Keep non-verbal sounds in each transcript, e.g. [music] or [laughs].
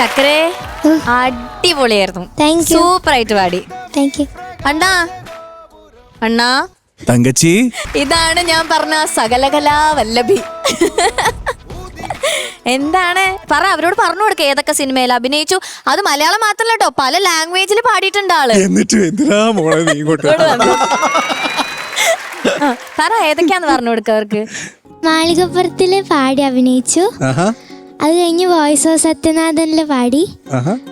ചക്കരേ അടിപൊളിയായിരുന്നു. Thank you. Super ആയിട്ട് പാടി. താങ്ക് യു അണ്ണാ. അണ്ണാ. തങ്കച്ചി. ഇതാണ് ഞാൻ പറഞ്ഞ സകലകലാ വല്ലഭി എന്താണ്? പറ അവരോട് പറഞ്ഞു കൊടുക്ക ഏതൊക്കെ സിനിമയിൽ അഭിനയിച്ചു. അത് മലയാളം മാത്രല്ല കേട്ടോ പല ലാംഗ്വേജിൽ പാടിയിട്ടുണ്ട് ആൾ. എന്നിട്ട് എന്തിനാ മോളെ നീ ഇങ്ങോട്ട് ഇങ്ങോട്ട് വന്നോ. ആ, പറ ഏതൊക്കെയാന്ന് പറഞ്ഞു കൊടുക്ക അവർക്ക്? മാളികപ്പുറത്തിൽ പാടി അഭിനയിച്ചു. ആഹാ. അത് കഴിഞ്ഞ് വോയിസ് ഓഫ് സത്യനാഥനിൽ പാടി.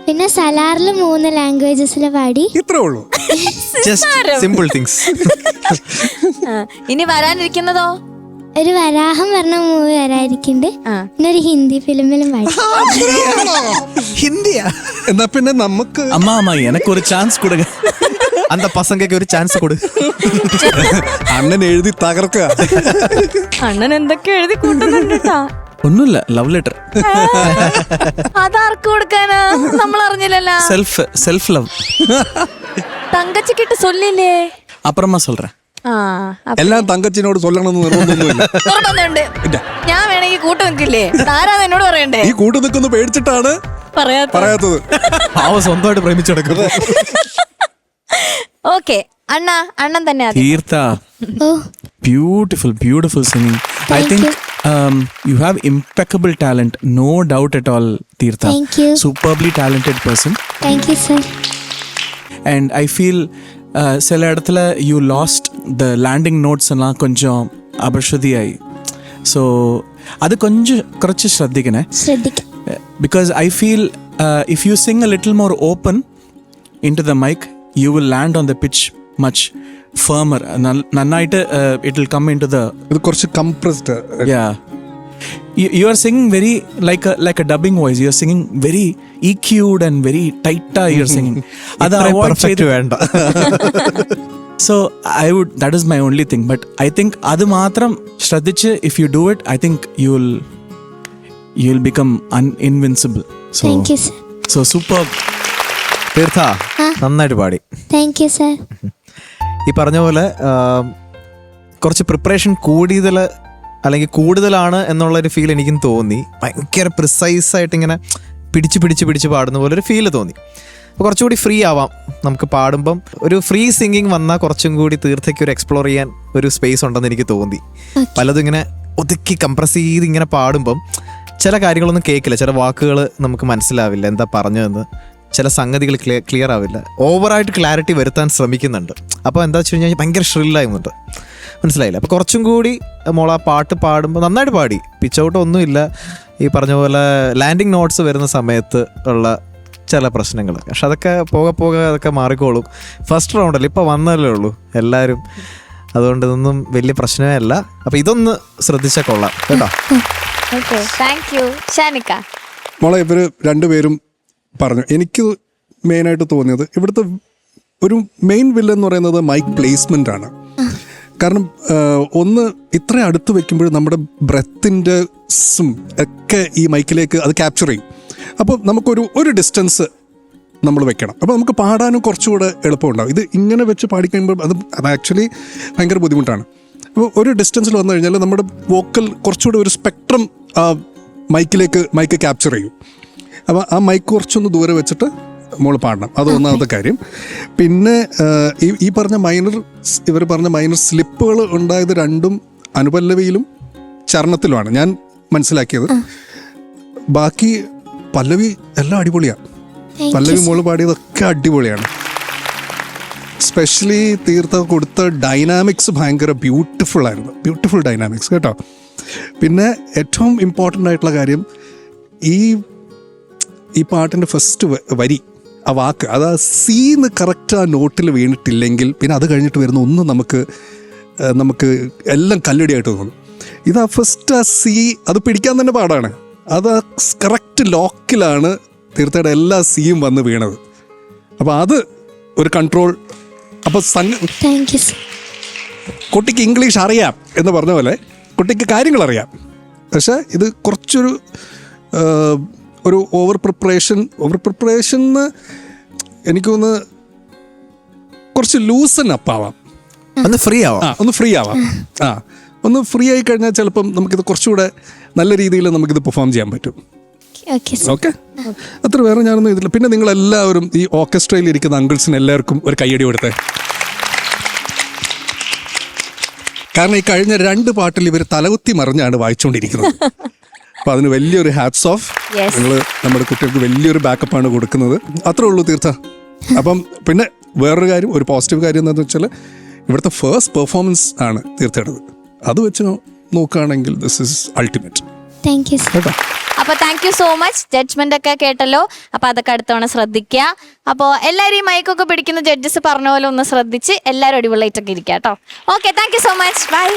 പിന്നെ സലാറിൽ മൂന്ന് ലാംഗ്വേജസിൽ പാടി. ഇത്രേ ഉള്ളൂ. [laughs] സിമ്പിൾ തിങ്സ് ഇനി വരാനിരിക്കുന്നതോ? ഒരു വരാഹം പറഞ്ഞ മൂവി വരായിരിക്കുന്നുണ്ട് പിന്നെ ഒരു ഹിന്ദി ഫിലിമിലും ഹിന്ദിയാ? എന്നാ പിന്നെ നമുക്ക് അമ്മ അമ്മായി എനക്ക് ഒരു ചാൻസ് കൊടുക്ക അന്ത പസങ്കയ്ക്ക് ഒരു ചാൻസ് കൊടു. അണ്ണൻ എഴുതി തകർക്കുക. അണ്ണൻ എന്തൊക്കെ എഴുതി കൂട്ടുന്നുണ്ട് ഒന്നുമില്ല ലവ് ലെറ്റർ അതാർക്ക് കൊടുക്കാനാ? നമ്മൾ അറിഞ്ഞില്ലല്ലോ. സെൽഫ് സെൽഫ് ലവ് തങ്കച്ചിക്കിട്ട് സൊല്ലില്ലേ? അപ്പുറമാ സൊല്ലേ എല്ലാം തങ്കച്ചിനോട് സൊല്ലണമെന്ന് നിർബന്ധമൊന്നുമില്ല. ഞാൻ വേണമെങ്കിൽ കൂട്ടു നിൽക്കില്ലേ? ആരാന്ന് എന്നോട് പറയണ്ടേ? ഈ കൂട്ടു നിൽക്കുന്ന പേടിച്ചിട്ടാണ് പറയാത്തത്. അവ സ്വന്തമായിട്ട് പ്രേമിച്ചെടുക്കുന്നത് [laughs] ഓക്കെ അണ്ണ അണ്ണൻ തന്നെ തീർത്ത beautiful beautiful singing I think Um, you have impeccable talent, no doubt at all, Tirtha. Thank you. Superbly talented person. Thank you, sir. And I feel சில இடத்துல you lost the landing notes எல்லாம் கொஞ்சம் அபஸ்ருதியாய் so அது கொஞ்சம் குறைச்சி ശ്രദ്ധിക്കണേ because I feel if you sing a little more open into the mic you will land on the pitch much firmer. നന്നായിട്ട് uh, it will come into the ഇത് കുറച്ച് compressed yeah. You, you are singing very like a like a dubbing voice. You are singing very EQ'd and very tight. You are singing. അത് perfect വേണ്ട so I would that is my only thing. But I think അത് മാത്രം ശ്രദ്ധിച്ച് if you do it, I think you will you will become un- invincible. So thank you sir so super. Theertha നന്നായിട്ട് പാടി thank you sir ഈ പറഞ്ഞ പോലെ കുറച്ച് preparation കൂടുതൽ അല്ലെങ്കിൽ കൂടുതലാണ് എന്നുള്ളൊരു ഫീൽ എനിക്കും തോന്നി. ഭയങ്കര പ്രിസൈസ് ആയിട്ട് ഇങ്ങനെ പിടിച്ച് പിടിച്ച് പിടിച്ച് പാടുന്ന പോലെ ഒരു ഫീൽ തോന്നി. അപ്പോൾ കുറച്ചുകൂടി ഫ്രീ ആവാം. നമുക്ക് പാടുമ്പം ഒരു ഫ്രീ സിംഗിങ് വന്നാൽ കുറച്ചും കൂടി തീർത്ഥയ്ക്ക് ഒരു എക്സ്പ്ലോർ ചെയ്യാൻ ഒരു സ്പേസ് ഉണ്ടെന്ന് എനിക്ക് തോന്നി. പലതും ഇങ്ങനെ ഒതുക്കി കംപ്രസ് ചെയ്ത് ഇങ്ങനെ പാടുമ്പം ചില കാര്യങ്ങളൊന്നും കേൾക്കില്ല ചില വാക്കുകൾ നമുക്ക് മനസ്സിലാവില്ല. എന്താ പറഞ്ഞതെന്ന്. ചില സംഗതികൾ ക്ലിയർ ക്ലിയർ ആവില്ല. ഓവറായിട്ട് ക്ലാരിറ്റി വരുത്താൻ ശ്രമിക്കുന്നുണ്ട്. അപ്പോൾ എന്താ വെച്ച് കഴിഞ്ഞാൽ ഭയങ്കര ഷ്രില്ലായിരുന്നുണ്ട് മനസ്സിലായില്ല? അപ്പോൾ കുറച്ചും കൂടി മോള ആ പാട്ട് പാടുമ്പോൾ നന്നായിട്ട് പാടി. പിച്ച് ഔട്ട് ഒന്നുമില്ല. ഈ പറഞ്ഞ പോലെ ലാൻഡിങ് നോട്ട്സ് വരുന്ന സമയത്ത് ഉള്ള ചില പ്രശ്നങ്ങൾ. പക്ഷെ അതൊക്കെ പോകെ പോകെ അതൊക്കെ മാറിക്കോളും. ഫസ്റ്റ് റൗണ്ടല്ല ഇപ്പോൾ വന്നല്ലേ ഉള്ളൂ. എല്ലാവരും അതുകൊണ്ട് ഇതൊന്നും വലിയ പ്രശ്നമേ അല്ല. അപ്പോൾ ഇതൊന്ന് ശ്രദ്ധിച്ചാൽ കൊള്ളാം. കേട്ടോ? ഓക്കെ താങ്ക് യു ഷാനിക്ക. മോളെ ഇവർ രണ്ടുപേരും പറഞ്ഞു. എനിക്ക് മെയിനായിട്ട് തോന്നിയത് ഇവിടുത്തെ ഒരു മെയിൻ വില്ലൻ എന്ന് പറയുന്നത് മൈക്ക് പ്ലേസ്മെന്റ് ആണ്. കാരണം ഒന്ന് ഇത്ര അടുത്ത് വെക്കുമ്പോൾ നമ്മുടെ ബ്രെത്തിന്റെ ഒക്കെ ഈ മൈക്കിലേക്ക് അത് ക്യാപ്ചർ ചെയ്യും. അപ്പോൾ നമുക്കൊരു ഒരു ഡിസ്റ്റൻസ് നമ്മൾ വെക്കണം. അപ്പോൾ നമുക്ക് പാടാനും കുറച്ചുകൂടെ എളുപ്പമുണ്ടാവും. ഇത് ഇങ്ങനെ വെച്ച് പാടിക്കഴിയുമ്പോൾ അത് അത് ആക്ച്വലി ഭയങ്കര ബുദ്ധിമുട്ടാണ്. അപ്പോൾ ഒരു ഡിസ്റ്റൻസിൽ വന്നു കഴിഞ്ഞാൽ നമ്മുടെ വോക്കൽ കുറച്ചുകൂടെ ഒരു സ്പെക്ട്രം മൈക്കിലേക്ക് മൈക്ക് ക്യാപ്ചർ ചെയ്യും. അപ്പോൾ ആ മൈക്ക് കുറച്ചൊന്ന് ദൂരെ വെച്ചിട്ട് മോൾ പാടണം. അത് ഒന്നാമത്തെ കാര്യം. പിന്നെ ഈ ഈ പറഞ്ഞ മൈനർ ഇവർ പറഞ്ഞ മൈനർ സ്ലിപ്പുകൾ ഉണ്ടായത് രണ്ടും അനുപല്ലവിയിലും ചരണത്തിലുമാണ്. ഞാൻ മനസ്സിലാക്കിയത്. ബാക്കി പല്ലവി എല്ലാം അടിപൊളിയാണ് പല്ലവി മോൾ പാടിയതൊക്കെ അടിപൊളിയാണ്. സ്പെഷ്യലി തീർത്ത കൊടുത്ത ഡൈനാമിക്സ് ഭയങ്കര ബ്യൂട്ടിഫുൾ ആയിരുന്നു. ബ്യൂട്ടിഫുൾ ഡൈനാമിക്സ് കേട്ടോ. പിന്നെ ഏറ്റവും ഇമ്പോർട്ടന്റ് ആയിട്ടുള്ള കാര്യം ഈ ഈ പാട്ടിന്റെ ഫസ്റ്റ് വരി ആ വാക്ക് അത് ആ സീന്ന് കറക്റ്റ് ആ നോട്ടിൽ വീണിട്ടില്ലെങ്കിൽ പിന്നെ അത് കഴിഞ്ഞിട്ട് വരുന്ന ഒന്നും നമുക്ക് നമുക്ക് എല്ലാം കല്ലടിയായിട്ട് തോന്നും. ഇത് ആ ഫസ്റ്റ് ആ സി അത് പിടിക്കാൻ തന്നെ പാടാണ്. അത് ആ കറക്റ്റ് ലോക്കിലാണ് തീർത്ഥയുടെ എല്ലാ സിയും വന്ന് വീണത്. അപ്പോൾ അത് ഒരു കൺട്രോൾ അപ്പോൾ സംഘ കുട്ടിക്ക് ഇംഗ്ലീഷ് അറിയാം എന്ന് പറഞ്ഞ പോലെ കുട്ടിക്ക് കാര്യങ്ങൾ അറിയാം. പക്ഷേ ഇത് കുറച്ചൊരു ഒരു ഓവർ പ്രിപ്പറേഷൻ ഓവർ പ്രിപ്പറേഷൻ എനിക്ക് ഒന്ന് കുറച്ച് ലൂസൺ അപ്പ് ആവാം. ഒന്ന് ഫ്രീ ആവാം. ആ ഒന്ന് ഫ്രീ ആവാം. ആ ഒന്ന് ഫ്രീ ആയി കഴിഞ്ഞാൽ ചിലപ്പം നമുക്കിത് കുറച്ചുകൂടെ നല്ല രീതിയിൽ നമുക്കിത് പെർഫോം ചെയ്യാൻ പറ്റും. ഓക്കെ സർ ഓക്കെ അത്ര വേറെ ഞാനൊന്നും ഇതില്ല. പിന്നെ നിങ്ങൾ എല്ലാവരും ഈ ഓർക്കസ്ട്രയിൽ ഇരിക്കുന്ന അങ്കിൾസിന് എല്ലാവർക്കും ഒരു കൈയടി കൊടുത്തേ. കാരണം ഈ കഴിഞ്ഞ രണ്ട് പാട്ടിൽ ഇവർ തലകുത്തി മറിഞ്ഞാണ് വായിച്ചുകൊണ്ടിരിക്കുന്നത് [laughs] അപ്പൊ അതിന് വലിയൊരു ഹാറ്റ്സ് ഓഫ്. നിങ്ങൾ നമ്മുടെ കുട്ടികൾക്ക് വലിയൊരു ബാക്കപ്പാണ് കൊടുക്കുന്നത്. അത്രേ ഉള്ളൂ തീർത്ഥ അപ്പം പിന്നെ വേറൊരു കാര്യം ഒരു പോസിറ്റീവ് കാര്യം എന്താണെന്ന് വെച്ചാൽ ഇവിടുത്തെ ഫേസ്റ്റ് പെർഫോമൻസ് ആണ് തീർത്ഥയുടേത് അത് വെച്ച് നോക്കുകയാണെങ്കിൽ this is ultimate thank you കേട്ടോ? അപ്പൊ thank you so much judgment ഒക്കെ കേട്ടല്ലോ. അപ്പൊ അതൊക്കെ അടുത്തവണ ശ്രദ്ധിക്കുക അപ്പോൾ എല്ലാവരും ഈ മൈക്കൊക്കെ പിടിക്കുന്ന ജഡ്ജസ് പറഞ്ഞ പോലെ ഒന്ന് ശ്രദ്ധിച്ച് എല്ലാവരും അടിപൊളിയായിട്ടൊക്കെ ഇരിക്കുക കേട്ടോ okay thank you so much bye